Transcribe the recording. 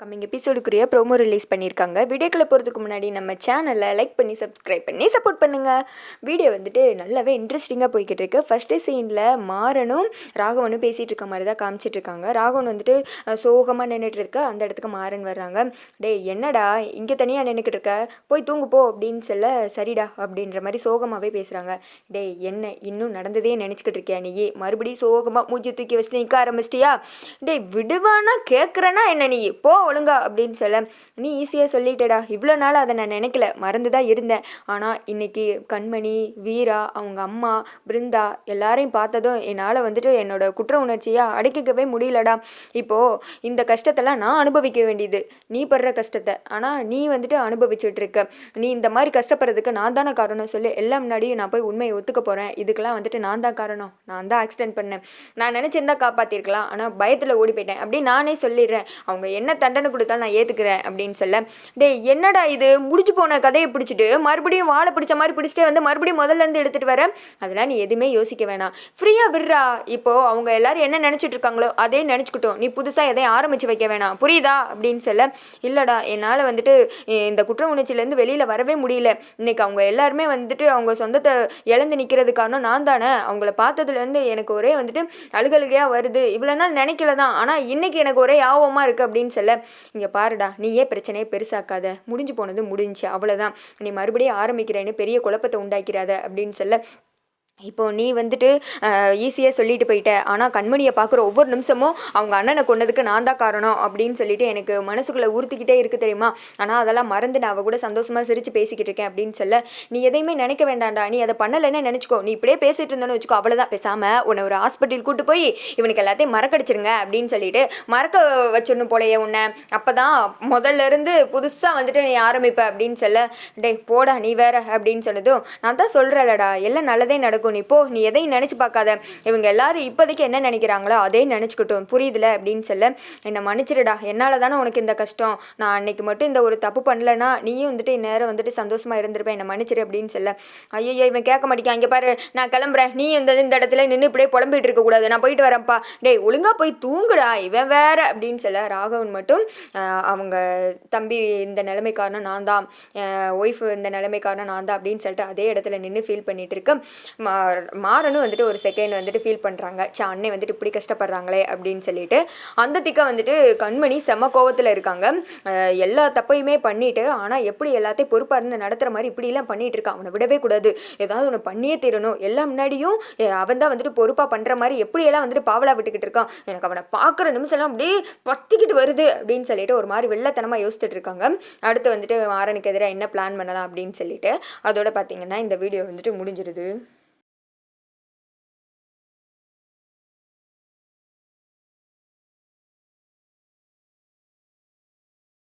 Coming எபிசோடுக்குரிய promo release பண்ணியிருக்காங்க வீடியோக்களை போகிறதுக்கு முன்னாடி நம்ம சேனலை லைக் பண்ணி சப்ஸ்கிரைப் பண்ணி சப்போர்ட் பண்ணுங்கள் வீடியோ வந்துட்டு நல்லாவே இன்ட்ரெஸ்டிங்காக போய்கிட்டு இருக்கு. ஃபஸ்ட்டு சீனில் மாறனும் ராகவனும் பேசிகிட்டு இருக்க மாதிரி தான் காமிச்சிட்டு இருக்காங்க. ராகவன் வந்துட்டு சோகமாக நின்றுட்டு இருக்க. அந்த இடத்துக்கு மாறன் வர்றாங்க. டேய் என்னடா? இங்கே தனியாக நின்றுக்கிட்டு இருக்க? போய் தூங்கு போ அப்படின்னு சொல்ல சரிடா அப்படின்ற மாதிரி சோகமாகவே பேசுகிறாங்க டேய் என்ன? இன்னும் நடந்ததே நினச்சிக்கிட்டு இருக்கியா நீ மறுபடியும் சோகமாக மூஞ்சி தூக்கி வச்சுட்டு நிற்க ஆரம்பிச்சிட்டியா? டேய் விடுவானா? கேட்குறேன்னா என்ன நீ? போ ஒழுங்கா அப்படின்னு சொல்ல நீ ஈஸியாக சொல்லிட்டடா. இவ்வளோ நாள் அதை நான் நினைக்கல. மறந்து தான் இருந்தேன். ஆனால் இன்னைக்கு கண்மணி வீரா அவங்க அம்மா பிருந்தா எல்லாரையும் பார்த்ததும் என்னால் வந்துட்டு என்னோட குற்ற உணர்ச்சியாக அடக்கிக்கவே முடியலடா. இப்போது இந்த கஷ்டத்தெல்லாம் நான் அனுபவிக்க வேண்டியது. நீ படுற கஷ்டத்தை. ஆனால் நீ வந்துட்டு அனுபவிச்சுட்டு இருக்க. நீ இந்த மாதிரி கஷ்டப்படுறதுக்கு நான் தானே காரணம் சொல்லி. எல்லாம் முன்னாடியும் நான் போய் உண்மையை ஒத்துக்க போகிறேன் இதுக்கெல்லாம் வந்துட்டு நான் தான் காரணம். நான் தான் ஆக்சிடென்ட் பண்ணேன். நான் நினச்சிருந்தா காப்பாற்றிருக்கலாம் ஆனால் பயத்தில் ஓடி போயிட்டேன். அப்படி நானே சொல்லிடுறேன். அவங்க என்ன தண்டனை கொடுத்தாலும் நான் ஏற்றுக்கிறேன் அப்படின்னு சொல்ல டேய் என்னடா இது? முடிச்சு போன கதையை பிடிச்சிட்டு மறுபடியும் வாழை பிடிச்ச மாதிரி பிடிச்சிட்டே வந்து மறுபடியும் முதல்ல இருந்து எடுத்துகிட்டு வர? அதெல்லாம் நீ எதுவுமே யோசிக்க வேணாம். ஃப்ரீயாக விடுறா. இப்போது அவங்க எல்லாரும் என்ன நினச்சிட்டு இருக்காங்களோ அதே நினச்சிக்கிட்டோம். நீ புதுசாக எதையும் ஆரம்பித்து வைக்க வேணாம். புரியுதா? அப்படின்னு சொல்ல இல்லைடா என்னால் வந்துட்டு இந்த குற்ற உணர்ச்சியிலேருந்து வெளியில் வரவே முடியல. இன்னைக்கு அவங்க எல்லாருமே வந்துட்டு அவங்க சொந்தத்தை இழந்து நிற்கிறது காரணம் நான் தானே. அவங்கள பார்த்ததுலேருந்து எனக்கு ஒரே வந்துட்டு அழுகழுகையாக வருது. இவ்வளோ நாள் நினைக்கல தான் ஆனால் இன்னைக்கு எனக்கு ஒரே யாபமாக இருக்குது அப்படின்னு சொல்ல இங்கே பாருடா நீ ஏன் பிரச்சனையை பெருசாக்காத. முடிஞ்சு போனது முடிஞ்சு. அவ்வளோதான் நீ மறுபடியும் ஆரம்பிக்கிறேன்னு பெரிய குழப்பத்தை உண்டாக்கிறாத அப்படின்னு சொல்ல இப்போ நீ வந்துட்டு ஈஸியாக சொல்லிட்டு போயிட்ட. ஆனால் கண்மணியை பார்க்குற ஒவ்வொரு நிமிஷமும் அவங்க அண்ணனை கொண்டதுக்கு நான் தான் காரணம் அப்படின்னு சொல்லிட்டு எனக்கு மனசுக்குள்ளே உறுத்திக்கிட்டே இருக்குது தெரியுமா? ஆனால் அதெல்லாம் மறந்து நான் அவ கூட சந்தோஷமாக சிரித்து பேசிக்கிட்டு இருக்கேன் அப்படின்னு சொல்ல நீ எதையுமே நினைக்க வேண்டாம்டா. நீ அதை பண்ணலைன்னு நினச்சிக்கோ. நீ இப்படியே பேசிட்டு இருந்தோன்னு வச்சுக்கோ அவ்வளோதான் பேசாமல் உன்னை ஒரு ஹாஸ்பிட்டல் கூட்டு போய் இவனுக்கு எல்லாத்தையும் மறக்கடிச்சிருங்க அப்படின்னு சொல்லிட்டு மறக்க வச்சிடணும் போலையே உன்னை. அப்போ தான் முதல்ல இருந்து புதுசாக வந்துட்டு நீ ஆரம்பிப்ப அப்படின்னு சொல்ல டேய் போடா நீ வேற அப்படின்னு சொன்னதும் நான் தான் சொல்கிறேன்லடா எல்லாம் நல்லதே நடக்கும். நீ போ நீ எதையும் நினச்சி பார்க்காத. இவங்க எல்லாரும் இப்போதைக்கு என்ன நினைக்கிறாங்களோ அதே நினச்சிக்கிட்டோம். புரியுதுல அப்படின்னு சொல்ல என்னை மன்னிச்சிருடா என்னால் தானே உனக்கு இந்த கஷ்டம். நான் அன்னைக்கு மட்டும் இந்த ஒரு தப்பு பண்ணலன்னா நீயும் வந்துட்டு இந்நேரம் வந்துட்டு சந்தோஷமாக இருந்திருப்பேன். என்னை மன்னிச்சிடு அப்படின்னு சொல்ல ஐயோ இவன் கேட்க மாட்டேங்க அங்கே பாரு நான் கிளம்புறேன். நீ இந்த இந்த இடத்துல நின்று இப்படியே புலம்பிட்டு இருக்கக்கூடாது நான் போயிட்டு வரேன்ப்பா. டேய் ஒழுங்காக போய் தூங்குடா. இவன் வேற அப்படின்னு சொல்ல ராகவன் மட்டும் அவங்க தம்பி இந்த நிலைமை காரணம் நான் தான். ஒய்ஃப் இந்த நிலைமை காரணம் நான் தான் அப்படின்னு சொல்லிட்டு அதே இடத்துல நின்று ஃபீல் பண்ணிட்டு இருக்கேன் மாறனும் வந்துட்டு ஒரு செகண்ட் வந்துட்டு ஃபீல் பண்ணுறாங்க சே அண்ணன் வந்துட்டு இப்படி கஷ்டப்படுறாங்களே அப்படின்னு சொல்லிட்டு அந்த திக்கை வந்துட்டு கண்மணி செம கோவத்தில் இருக்காங்க. எல்லா தப்பையுமே பண்ணிட்டு ஆனால் எப்படி எல்லாத்தையும் பொறுப்பாக இருந்து நடத்துகிற மாதிரி இப்படிலாம் பண்ணிட்டு இருக்கான் அவனை விடவே கூடாது. ஏதாவது ஒன்று பண்ணியே தீரணும். எல்லாம் முன்னாடியும் அவன் தான் வந்துட்டு பொறுப்பாக பண்ணுற மாதிரி எப்படியெல்லாம் வந்துட்டு பாவலா விட்டுக்கிட்டு இருக்கான். எனக்கு அவனை பார்க்குற நிமிஷம்லாம் அப்படியே பத்திக்கிட்டு வருது அப்படின்னு சொல்லிட்டு ஒரு மாதிரி வெள்ளத்தனமாக யோசிச்சுட்டு இருக்காங்க. அடுத்து வந்துட்டு மாறனுக்கு எதிராக என்ன பிளான் பண்ணலாம் அப்படின்னு சொல்லிட்டு அதோட பார்த்தீங்கன்னா இந்த வீடியோ வந்துட்டு முடிஞ்சிருது.